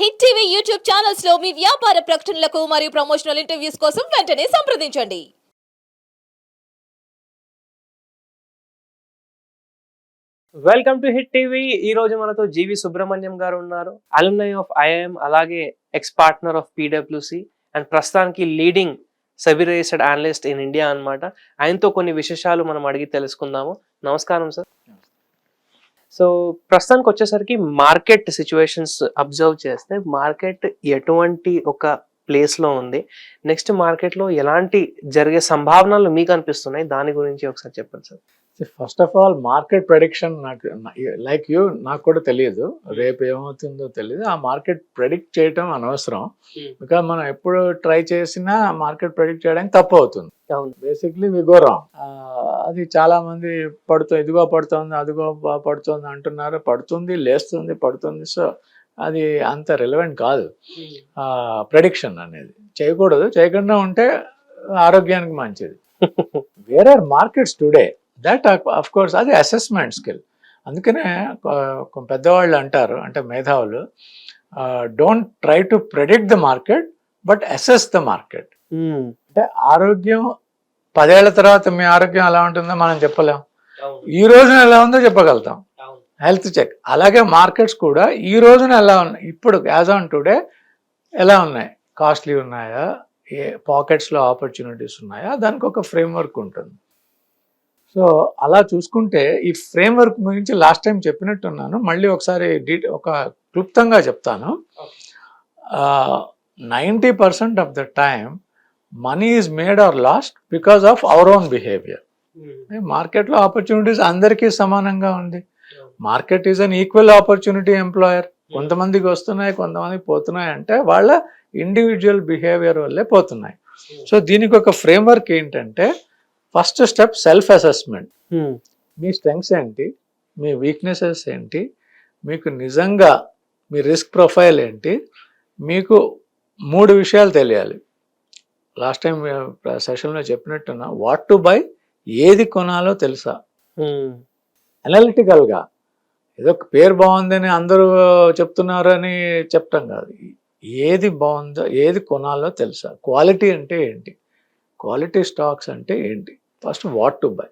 Hit TV YouTube ఛానల్స్లో మీ వ్యాపార ప్రకటనలకు మరియు ప్రమోషనల్ ఇంటర్వ్యూస్ కోసం వెంటనే సంప్రదించండి. వెల్కమ్ టు హిట్ టీవీ ఈ రోజు మనతో జీవి సుబ్రహ్మణ్యం గారు ఉన్నారు. అలమ్నై ఆఫ్ ఐఐఎం అలాగే ఎక్స్ పార్ట్నర్ ఆఫ్ పీడబ్ల్యూసి అండ్ ప్రస్తుతానికి leading celebrated analyst in India అన్నమాట. ఆయనతో కొన్ని విశేషాలు మనం అడిగి తెలుసుకుందాము. నమస్కారం సార్ సో ప్రస్తుతానికి వచ్చేసరికి మార్కెట్ సిచ్యువేషన్స్ అబ్జర్వ్ చేస్తే మార్కెట్ ఎటువంటి ఒక ప్లేస్లో ఉంది. నెక్స్ట్ మార్కెట్లో ఎలాంటి జరిగే సంభావనలు మీకు అనిపిస్తున్నాయి? దాని గురించి ఒకసారి చెప్పండి sir. First of all market prediction నాకు లైక్ యూ నాకు కూడా తెలియదు రేపు ఏమవుతుందో తెలియదు ఆ మార్కెట్ ప్రెడిక్ట్ చేయటం అనవసరం. Hmm. బికాజ్ మనం ఎప్పుడు ట్రై చేసినా మార్కెట్ ప్రెడిక్ట్ చేయడానికి తప్పు అవుతుంది. అవును. బేసిక్లీ రాంగ్ అది చాలా మంది పడుతుంది ఇదిగో పడుతుంది అదిగో పడుతుంది అంటున్నారు. పడుతుంది లేస్తుంది పడుతుంది. సో అది అంత రిలవెంట్ కాదు. ప్రెడిక్షన్ అనేది. చేయకూడదు. చేయకుండా ఉంటే ఆరోగ్యానికి మంచిది. Where are markets today that of course అది అసెస్మెంట్ స్కిల్ అందుకనే పెద్దవాళ్ళు అంటారు అంటే మేధావులు don't try to predict the market but assess the market Hmm. అంటే ఆరోగ్యం పదేళ్ళ తర్వాత మీ ఆరోగ్యం ఎలా ఉంటుందో మనం చెప్పలేం. ఈ రోజున ఎలా ఉందో చెప్పగలుగుతాం. Health check. అలాగే మార్కెట్స్ కూడా ఈ రోజున ఎలా ఉన్నాయి? ఇప్పుడు యాజ్ ఆన్ టుడే ఎలా ఉన్నాయి? కాస్ట్లీ ఉన్నాయా? ఏ పాకెట్స్లో ఆపర్చునిటీస్ ఉన్నాయా? దానికి ఒక ఫ్రేమ్వర్క్ ఉంటుంది. సో అలా చూసుకుంటే ఈ ఫ్రేమ్వర్క్ గురించి లాస్ట్ టైం చెప్పినట్టున్నాను. మళ్ళీ ఒకసారి డీట ఒక క్లుప్తంగా చెప్తాను. Ninety percent of the time money is made or lost because of our own behaviour Hmm. మార్కెట్లో ఆపర్చునిటీస్ అందరికీ సమానంగా ఉంది. Market is an equal opportunity employer కొంతమందికి వస్తున్నాయి కొంతమందికి పోతున్నాయి అంటే వాళ్ళ ఇండివిజువల్ బిహేవియర్ వల్లే పోతున్నాయి. సో దీనికి ఒక ఫ్రేమ్వర్క్ ఏంటంటే first step self assessment Hmm. మీ స్ట్రెంగ్స్ ఏంటి? మీ వీక్నెసెస్ ఏంటి? మీకు నిజంగా మీ రిస్క్ ప్రొఫైల్ ఏంటి? మీకు మూడు విషయాలు తెలియాలి. లాస్ట్ టైం సెషన్లో చెప్పినట్టున్నా వాట్ టు బై ఏది కొనాలో తెలుసా. అనలిటికల్గా ఏదో ఒక పేరు బాగుందని అందరూ చెప్తున్నారు అని చెప్పటం కాదు. ఏది బాగుందో ఏది కొనాలో తెలుసా? క్వాలిటీ అంటే ఏంటి? క్వాలిటీ స్టాక్స్ అంటే ఏంటి? First what to buy.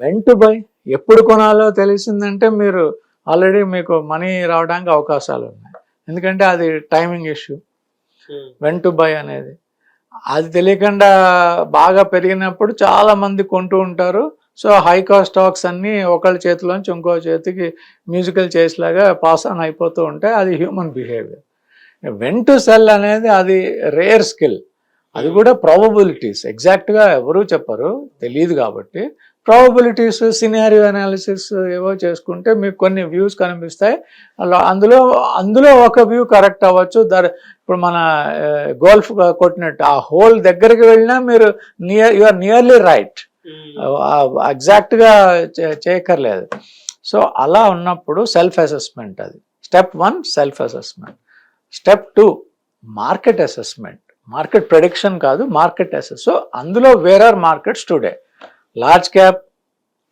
When to buy ఎప్పుడు కొనాలో తెలిసిందంటే మీరు ఆల్రెడీ మీకు మనీ రావడానికి అవకాశాలు ఉన్నాయి. ఎందుకంటే అది timing issue. When to buy అనేది. అది తెలియకుండా బాగా పెరిగినప్పుడు చాలా మంది కొంటూ ఉంటారు. సో హై కాస్ట్ స్టాక్స్ అన్నీ ఒకళ్ళ చేతిలోంచి ఇంకో చేతికి మ్యూజికల్ చేసేలాగా పాస్ ఆన్ అయిపోతూ ఉంటాయి అది human behaviour. When to sell అనేది అది రేర్ స్కిల్. అది కూడా ప్రాబబిలిటీస్. ఎగ్జాక్ట్గా ఎవరు చెప్పరు. తెలియదు కాబట్టి. ప్రాబబిలిటీస్ సినారియో అనాలిసిస్ ఏవో చేసుకుంటే మీకు కొన్ని వ్యూస్ కనిపిస్తాయి. అలా అందులో అందులో ఒక వ్యూ కరెక్ట్ అవ్వచ్చు. దర్ ఇప్పుడు మన గోల్ఫ్ కొట్టినట్టు ఆ హోల్ దగ్గరికి వెళ్ళినా మీరు near you are nearly right ఎగ్జాక్ట్గా చేయక్కర్లేదు. సో అలా ఉన్నప్పుడు సెల్ఫ్ అసెస్మెంట్ అది. Step one self assessment step two market assessment market prediction కాదు మార్కెట్ అసెస్ సో అందులో where are markets today large cap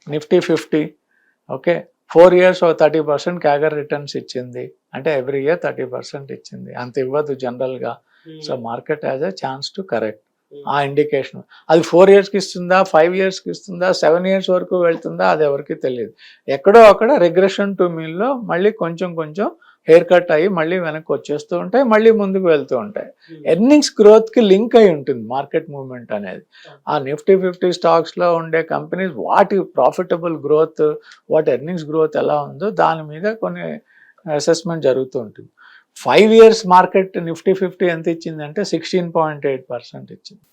Nifty fifty okay four years thirty percent CAGR returns ఇచ్చింది. అంటే every year thirty percent ఇచ్చింది. అంత ఇవ్వదు జనరల్గా so market has a chance to correct ఆ indication అది ఫోర్ ఇయర్స్కి ఇస్తుందా ఫైవ్ ఇయర్స్కి ఇస్తుందా సెవెన్ ఇయర్స్ వరకు వెళ్తుందా అది ఎవరికి తెలియదు. ఎక్కడో అక్కడ రిగ్రెషన్ టు మీల్లో మళ్ళీ కొంచెం కొంచెం హెయిర్ కట్ అయ్యి మళ్ళీ వెనక్కి వచ్చేస్తూ ఉంటాయి మళ్ళీ ముందుకు వెళ్తూ ఉంటాయి. ఎర్నింగ్స్ గ్రోత్కి లింక్ అయి ఉంటుంది మార్కెట్ మూవ్మెంట్ అనేది. ఆ నిఫ్టీ ఫిఫ్టీ స్టాక్స్లో ఉండే కంపెనీస్ వాటి ప్రాఫిటబుల్ గ్రోత్ వాటి ఎర్నింగ్స్ గ్రోత్ ఎలా ఉందో దాని మీద కొన్ని అసెస్మెంట్ జరుగుతూ ఉంటుంది. Five years market Nifty fifty ఎంత ఇచ్చిందంటే సిక్స్టీన్ పాయింట్ ఎయిట్ పర్సెంట్ ఇచ్చింది.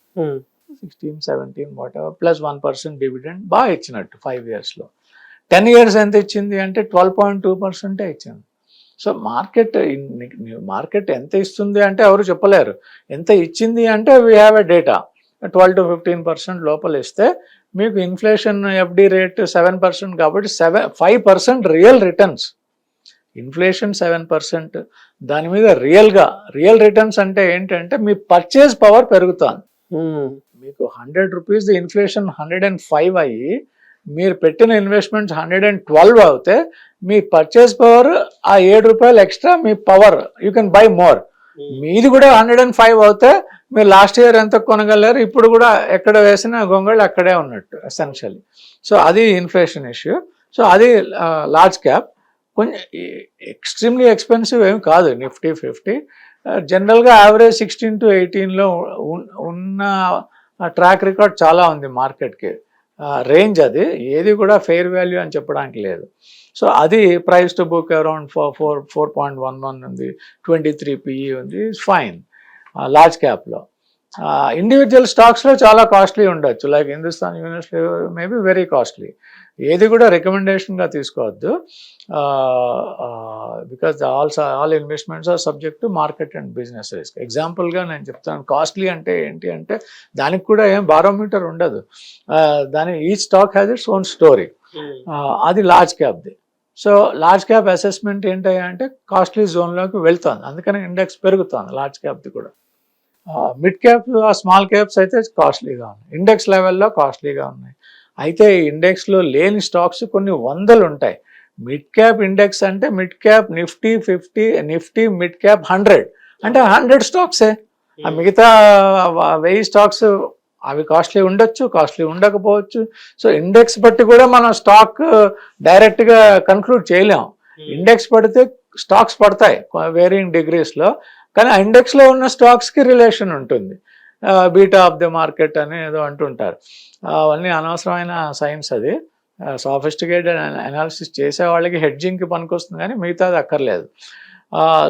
Sixteen seventeen whatever plus one percent dividend బాగా ఇచ్చినట్టు ఫైవ్ ఇయర్స్లో టెన్ ఇయర్స్ ఎంత ఇచ్చింది అంటే ట్వెల్వ్ పాయింట్ టూ పర్సెంటే ఇచ్చింది. సో మార్కెట్ మార్కెట్ ఎంత ఇస్తుంది అంటే ఎవరు చెప్పలేరు. ఎంత ఇచ్చింది అంటే we have a data twelve to fifteen percent లోపల ఇస్తే మీకు inflation FD rate seven percent కాబట్టి seven five percent real returns inflation seven percent దాని మీద రియల్గా రియల్ రిటర్న్స్ అంటే ఏంటంటే మీ పర్చేజ్ పవర్ పెరుగుతుంది. మీకు hundred rupees inflation hundred and five అయ్యి మీరు పెట్టిన ఇన్వెస్ట్మెంట్స్ హండ్రెడ్ అండ్ ట్వెల్వ్ అవుతే మీ పర్చేస్ పవర్ ఆ ఏడు రూపాయలు extra me power you can buy more. మీది కూడా హండ్రెడ్ అండ్ ఫైవ్ అవుతే మీరు లాస్ట్ ఇయర్ ఎంత కొనగలరు ఇప్పుడు కూడా ఎక్కడ వేసిన గొంగళ్ళు అక్కడే ఉన్నట్టు ఎసెన్షియల్లీ సో అది ఇన్ఫ్లేషన్ ఇష్యూ సో అది లార్జ్ క్యాప్ కొంచెం ఎక్స్ట్రీమ్లీ ఎక్స్పెన్సివ్ ఏం కాదు నిఫ్టీ ఫిఫ్టీ. జనరల్గా యావరేజ్ సిక్స్టీన్ టు ఎయిటీన్లో ఉన్న ట్రాక్ రికార్డ్ చాలా ఉంది మార్కెట్కి రేంజ్ అది. ఏది కూడా ఫెయిర్ వాల్యూ అని చెప్పడానికి లేదు. సో అది price to book around four four four point one one ఉంది. ట్వంటీ త్రీ పిఈ ఉంది. ఫైన్ లార్జ్ క్యాప్లో ఇండివిజువల్ స్టాక్స్లో చాలా కాస్ట్లీ ఉండొచ్చు. Like Hindustan university maybe very costly ఏది కూడా రికమెండేషన్గా తీసుకోవద్దు. Because all all investments are subject to market and business risk ఎగ్జాంపుల్గా నేను చెప్తాను. కాస్ట్లీ అంటే ఏంటి అంటే దానికి కూడా ఏం బారోమీటర్ ఉండదు. దాని ఈ stock has its own story అది లార్జ్ క్యాప్ది సో లార్జ్ క్యాప్ అసెస్మెంట్ ఏంటయ్యా అంటే కాస్ట్లీ జోన్లోకి వెళ్తుంది. అందుకని ఇండెక్స్ పెరుగుతుంది లార్జ్ క్యాప్ది కూడా. మిడ్ క్యాప్ స్మాల్ క్యాప్స్ అయితే కాస్ట్లీగా ఉన్నాయి. ఇండెక్స్ లెవెల్లో కాస్ట్లీగా ఉన్నాయి. అయితే ఈ ఇండెక్స్లో లేని స్టాక్స్ కొన్ని వందలు ఉంటాయి. మిడ్ క్యాప్ ఇండెక్స్ అంటే mid cap Nifty fifty Nifty mid cap hundred అంటే హండ్రెడ్ స్టాక్సే ఆ మిగతా వెయ్యి స్టాక్స్ అవి కాస్ట్లీ ఉండొచ్చు కాస్ట్లీ ఉండకపోవచ్చు. సో ఇండెక్స్ బట్టి కూడా మనం స్టాక్ డైరెక్ట్గా కన్క్లూడ్ చేయలేం. ఇండెక్స్ పడితే స్టాక్స్ పడతాయి వేరియింగ్ డిగ్రీస్లో కానీ ఆ ఇండెక్స్లో ఉన్న స్టాక్స్కి రిలేషన్ ఉంటుంది. బీటా ఆఫ్ ది మార్కెట్ అని ఏదో అంటుంటారు. అవన్నీ అనవసరమైన సైన్స్ అది. సాఫిస్టికేటెడ్ అనాలిసిస్ చేసే వాళ్ళకి హెడ్జింగ్కి పనికొస్తుంది కానీ మిగతాది అక్కర్లేదు.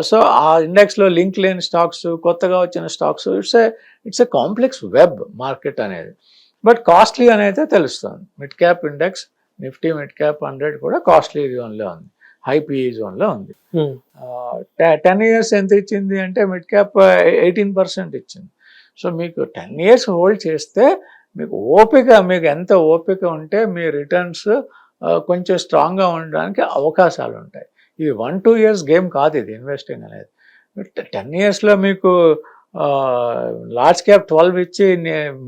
సో ఆ ఇండెక్స్లో లింక్ లేని స్టాక్స్ కొత్తగా వచ్చిన stocks it's a it's a complex web market అనేది. బట్ కాస్ట్లీ అనేది తెలుస్తుంది. Mid cap index Nifty mid cap hundred కూడా కాస్ట్లీ జోన్లో ఉంది. హై పిఈ జోన్లో ఉంది. టెన్ ఇయర్స్ ఎంత ఇచ్చింది అంటే మిడ్ క్యాప్ ఎయిటీన్ పర్సెంట్ ఇచ్చింది. సో మీకు టెన్ ఇయర్స్ హోల్డ్ చేస్తే మీకు ఓపిక మీకు ఎంత ఓపిక ఉంటే మీ రిటర్న్స్ కొంచెం స్ట్రాంగ్గా ఉండడానికి అవకాశాలు ఉంటాయి. ఇది వన్ టూ ఇయర్స్ గేమ్ కాదు ఇది ఇన్వెస్టింగ్ అనేది. టెన్ ఇయర్స్లో మీకు లార్జ్ క్యాప్ ట్వెల్వ్ ఇచ్చి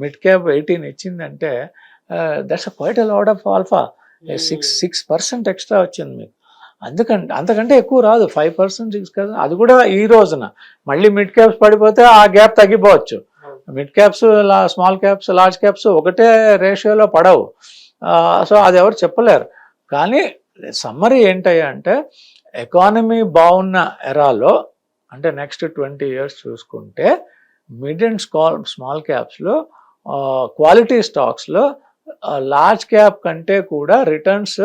మిడ్ క్యాప్ ఎయిటీన్ ఇచ్చిందంటే that's quite a lot of alpha. Six six percent extra వచ్చింది మీకు. అందుకంటే అంతకంటే ఎక్కువ రాదు. ఫైవ్ పర్సెంట్ సిక్స్ కదా అది కూడా ఈ రోజున. మళ్ళీ మిడ్ క్యాప్స్ పడిపోతే ఆ గ్యాప్ తగ్గిపోవచ్చు. Mid caps small caps large caps ఒకటే రేషియోలో పడవు. సో అది ఎవరు చెప్పలేరు. కానీ సమ్మరీ ఏంటయ్యా అంటే ఎకానమీ బాగున్న ఎరాలో అంటే నెక్స్ట్ ట్వంటీ ఇయర్స్ చూసుకుంటే మిడ్ అండ్ స్మాల్ స్మాల్ క్యాప్స్లో క్వాలిటీ స్టాక్స్లో లార్జ్ క్యాప్ కంటే కూడా రిటర్న్స్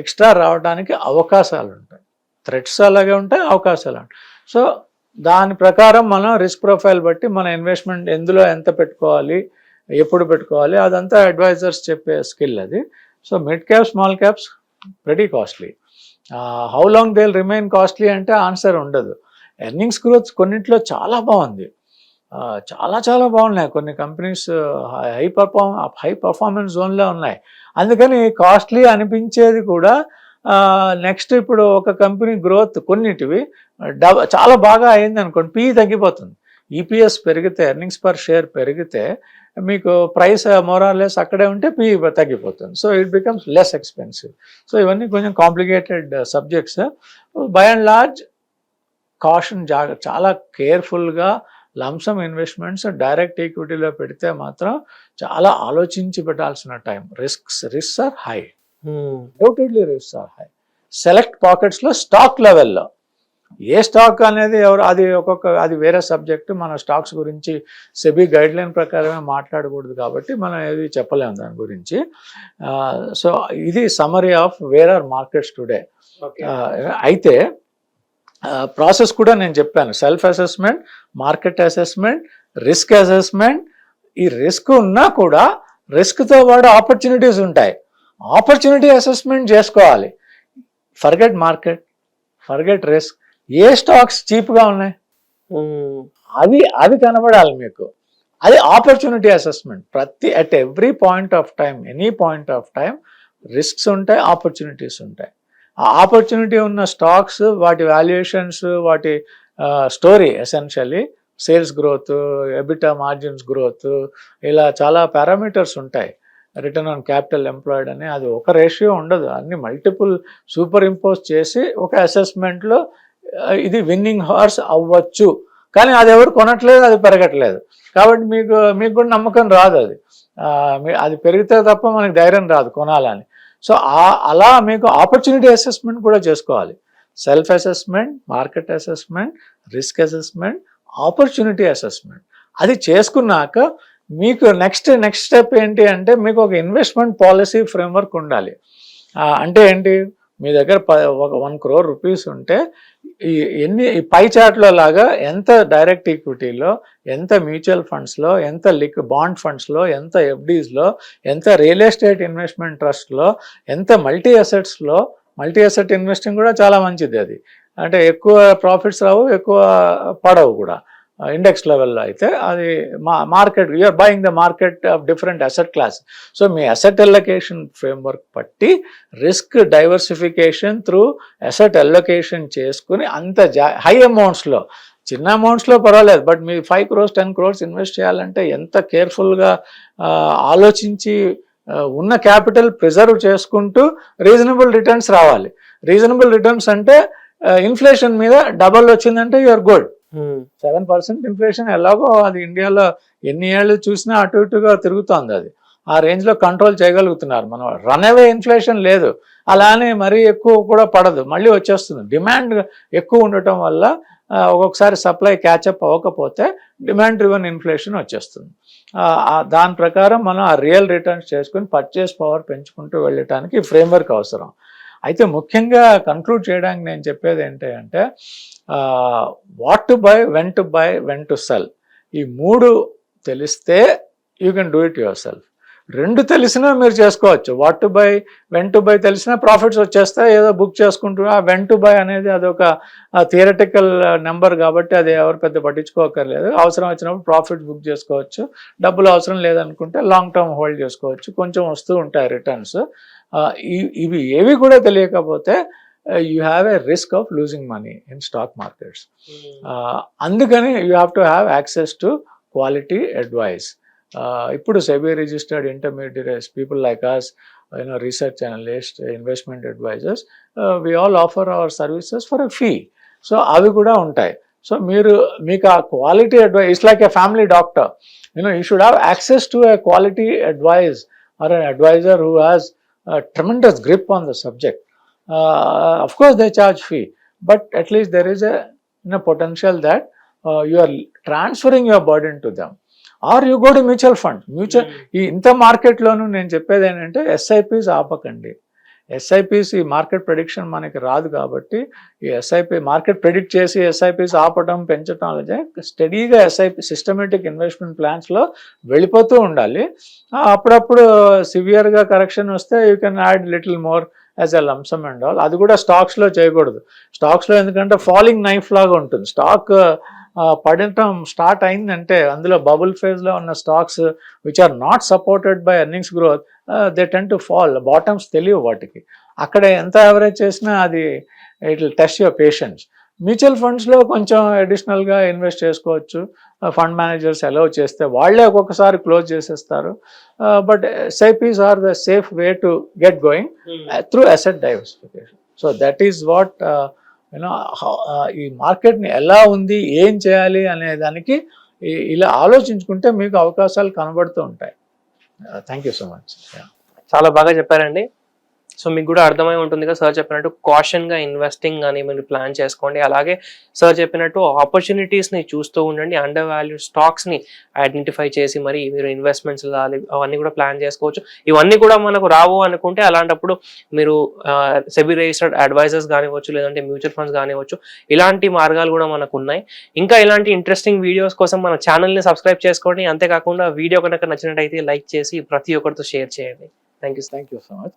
ఎక్స్ట్రా రావడానికి అవకాశాలు ఉంటాయి. థ్రెట్స్ అలాగే ఉంటాయి అవకాశాలు ఉంటాయి. సో దాని ప్రకారం మనం రిస్క్ ప్రొఫైల్ బట్టి మన ఇన్వెస్ట్మెంట్ ఎందులో ఎంత పెట్టుకోవాలి ఎప్పుడు పెట్టుకోవాలి అదంతా అడ్వైజర్స్ చెప్పే స్కిల్ అది. So mid cap small caps very costly how long they remain costly అంటే ఆన్సర్ ఉండదు. ఎర్నింగ్స్ గ్రోత్ కొన్నింటిలో చాలా బాగుంది. చాలా చాలా బాగున్నాయి. కొన్ని companies high perform high performance జోన్లో ఉన్నాయి. అందుకని కాస్ట్లీ అనిపించేది కూడా నెక్స్ట్ ఇప్పుడు ఒక కంపెనీ గ్రోత్ కొన్నిటివి డబ చాలా బాగా అయింది అనుకోండి పీ తగ్గిపోతుంది. ఈపీఎస్ పెరిగితే ఎర్నింగ్స్ పర్ షేర్ పెరిగితే మీకు ప్రైస్ మోరార్లెస్ అక్కడే ఉంటే పీ తగ్గిపోతుంది. So it becomes less expensive. So ఇవన్నీ కొంచెం complicated subjects. By and large caution జాగ్రత్త చాలా కేర్ఫుల్గా లంసమ్ ఇన్వెస్ట్మెంట్స్ డైరెక్ట్ ఈక్విటీలో పెడితే మాత్రం చాలా ఆలోచించి పెట్టాల్సిన time risks risks are high undoubtedly risks are high select పాకెట్స్లో stock లెవెల్లో ఏ స్టాక్ అనేది ఎవరు అది ఒక్కొక్క అది వేరే సబ్జెక్ట్ మన స్టాక్స్ గురించి సెబీ గైడ్ లైన్ ప్రకారమే మాట్లాడకూడదు కాబట్టి మనం ఏది చెప్పలేము దాని గురించి. సో ఇది summary of where are markets today అయితే ప్రాసెస్ కూడా నేను చెప్పాను. Self assessment market assessment risk assessment. ఈ రిస్క్ ఉన్నా కూడా రిస్క్తో పాటు ఆపర్చునిటీస్ ఉంటాయి. ఆపర్చునిటీ అసెస్మెంట్ చేసుకోవాలి. Forget market forget risk. ఏ స్టాక్స్ చీప్గా ఉన్నాయి? అది అది కనబడాలి మీకు. అది ఆపర్చునిటీ అసెస్మెంట్. ప్రతి at every point of time any point of time risks ఉంటాయి ఆపర్చునిటీస్ ఉంటాయి. ఆపర్చునిటీ ఉన్న స్టాక్స్ వాటి వాల్యుయేషన్స్ వాటి story essentially sales growth EBITDA margins growth ఇలా చాలా పారామీటర్స్ ఉంటాయి. రిటర్న్ ఆన్ క్యాపిటల్ ఎంప్లాయిడ్ అని అది ఒక రేషియో ఉండదు. అన్ని మల్టిపుల్ సూపర్ ఇంపోజ్ చేసి ఒక అసెస్మెంట్లో ఇది విన్నింగ్ హార్స్ అవ్వచ్చు. కానీ అది ఎవరు కొనట్లేదు అది పెరగట్లేదు. కాబట్టి మీకు మీకు కూడా నమ్మకం రాదు అది. మీ- అది పెరిగితే తప్ప మనకి ధైర్యం రాదు కొనాలని. సో ఆ అలా మీకు ఆపర్చునిటీ అసెస్మెంట్ కూడా చేసుకోవాలి. Self assessment market assessment risk assessment opportunity assessment అది చేసుకున్నాక మీకు నెక్స్ట్ నెక్స్ట్ స్టెప్ ఏంటి అంటే మీకు ఒక ఇన్వెస్ట్మెంట్ పాలసీ ఫ్రేమ్వర్క్ ఉండాలి. అంటే ఏంటి? మీ దగ్గర ప ఒక వన్ క్రోర్ రూపీస్ ఉంటే ఈ ఎన్ని ఈ పై చాట్లో లాగా ఎంత డైరెక్ట్ ఈక్విటీలో ఎంత మ్యూచువల్ ఫండ్స్లో ఎంత లిక్ బాండ్ ఫండ్స్లో ఎంత ఎఫ్డీస్లో ఎంత రియల్ ఎస్టేట్ ఇన్వెస్ట్మెంట్ ట్రస్ట్లో ఎంత మల్టీ అసెట్స్లో మల్టీ అసెట్ ఇన్వెస్టింగ్ కూడా చాలా మంచిది అది. అంటే ఎక్కువ ప్రాఫిట్స్ రావు ఎక్కువ పడవు కూడా. ఇండెక్స్ లెవెల్లో అయితే అది మా market you're buying the market of different asset class so me asset allocation framework పట్టి risk diversification through asset allocation చేసుకుని అంత జా హై అమౌంట్స్లో చిన్న అమౌంట్స్లో పర్వాలేదు but me five crores ten crores invest చేయాలంటే ఎంత కేర్ఫుల్గా ఆలోచించి ఉన్న క్యాపిటల్ ప్రిజర్వ్ చేసుకుంటూ రీజనబుల్ రిటర్న్స్ రావాలి. రీజనబుల్ రిటర్న్స్ అంటే ఇన్ఫ్లేషన్ మీద డబల్ వచ్చిందంటే you're good seven percent inflation ఎలాగో అది ఇండియాలో ఎన్ని ఏళ్ళు చూసినా అటు ఇటుగా తిరుగుతోంది అది. ఆ రేంజ్లో కంట్రోల్ చేయగలుగుతున్నారు మనం రన్ అవే ఇన్ఫ్లేషన్ లేదు. అలానే మరీ ఎక్కువ కూడా పడదు. మళ్ళీ వచ్చేస్తుంది. డిమాండ్ ఎక్కువ ఉండటం వల్ల ఒక్కొక్కసారి సప్లై క్యాచప్ అవ్వకపోతే డిమాండ్ డ్రివన్ ఇన్ఫ్లేషన్ వచ్చేస్తుంది. దాని ప్రకారం మనం ఆ రియల్ రిటర్న్స్ చేసుకుని పర్చేస్ పవర్ పెంచుకుంటూ వెళ్ళటానికి ఫ్రేమ్వర్క్ అవసరం. అయితే ముఖ్యంగా కన్క్లూడ్ చేయడానికి నేను చెప్పేది ఏంటి అంటే what to buy when to buy when to sell ఈ మూడు తెలిస్తే you can do it yourself రెండు తెలిసినా మీరు చేసుకోవచ్చు. What to buy when to buy తెలిసినా ప్రాఫిట్స్ వచ్చేస్తాయి ఏదో బుక్ చేసుకుంటున్నా వెన్ టు బై అనేది అదొక థియరటికల్ నెంబర్ కాబట్టి అది ఎవరు పెద్ద పట్టించుకోకర్లేదు. అవసరం వచ్చినప్పుడు ప్రాఫిట్ బుక్ చేసుకోవచ్చు. డబ్బులు అవసరం లేదనుకుంటే లాంగ్ టర్మ్ హోల్డ్ చేసుకోవచ్చు. కొంచెం వస్తూ ఉంటాయి రిటర్న్స్ ఇవి ఏవి కూడా తెలియకపోతే you have a risk of losing money in stock markets అందుకని you have to have access to quality advice ఇప్పుడు SEBI registered intermediates people like us you know research analyst investment advisers we all offer our services for a fee so అవి కూడా ఉంటాయి. So మీరు మీకు ఆ quality advice it's like a family doctor you know you should have access to a quality advice or an adviser who has tremendous grip on the subject. Uh, of course, they charge fee, but at least there is a, you know, potential that uh, you are transferring your burden to them. Are you go to mutual fund mutual ఈ ఇంత మార్కెట్లోనూ నేను చెప్పేది ఏంటంటే SIPs ఆపకండి SIPs ఈ market prediction మనకి రాదు కాబట్టి ఈ ఎస్ఐపి మార్కెట్ ప్రెడిక్ట్ చేసి ఎస్ఐపిస్ ఆపటం పెంచడం అలాగే స్టడీగా ఎస్ఐపి సిస్టమేటిక్ ఇన్వెస్ట్మెంట్ ప్లాన్స్లో వెళ్ళిపోతూ ఉండాలి. అప్పుడప్పుడు సివియర్గా కరెక్షన్ వస్తే you can add little more as a lump sum and all అది కూడా స్టాక్స్లో చేయకూడదు. స్టాక్స్లో ఎందుకంటే ఫాలింగ్ నైఫ్ లాగా ఉంటుంది. స్టాక్ పడటం స్టార్ట్ అయిందంటే అందులో బబుల్ ఫేజ్లో ఉన్న stocks which are not supported by earnings growth they tend to fall bottoms తెలియవు వాటికి. అక్కడ ఎంత యావరేజ్ చేసినా అది it will test your patience mutual ఫండ్స్లో కొంచెం అడిషనల్గా ఇన్వెస్ట్ చేసుకోవచ్చు. ఫండ్ మేనేజర్స్ అలౌ చేస్తే వాళ్ళే ఒక్కొక్కసారి క్లోజ్ చేసేస్తారు. But SIPs are the safe way to get going through asset diversification so that is what you know ఈ మార్కెట్ని ఎలా ఉంది ఏం చేయాలి అనే దానికి ఇలా ఆలోచించుకుంటే మీకు అవకాశాలు కనబడుతూ ఉంటాయి. Thank you so much. చాలా బాగా చెప్పారండి. సో మీకు కూడా అర్థమై ఉంటుంది కదా సార్ చెప్పినట్టు కాషన్గా ఇన్వెస్టింగ్ అని మీరు ప్లాన్ చేసుకోండి. అలాగే సార్ చెప్పినట్టు ఆపర్చునిటీస్ని చూస్తూ ఉండండి. అండర్ వాల్యూ స్టాక్స్ని ఐడెంటిఫై చేసి మరి మీరు ఇన్వెస్ట్మెంట్స్ అవన్నీ కూడా ప్లాన్ చేసుకోవచ్చు. ఇవన్నీ కూడా మనకు రావు అనుకుంటే అలాంటప్పుడు మీరు సెబీ రిజిస్టర్డ్ అడ్వైజర్స్ కానివ్వచ్చు లేదంటే మ్యూచువల్ ఫండ్స్ కానివ్వచ్చు ఇలాంటి మార్గాలు కూడా మనకు ఉన్నాయి. ఇంకా ఇలాంటి ఇంట్రెస్టింగ్ వీడియోస్ కోసం మన ఛానల్ని సబ్స్క్రైబ్ చేసుకోండి. అంతేకాకుండా వీడియో కనుక నచ్చినట్టయితే లైక్ చేసి ప్రతి ఒక్కరితో షేర్ చేయండి. Thank you thank you so much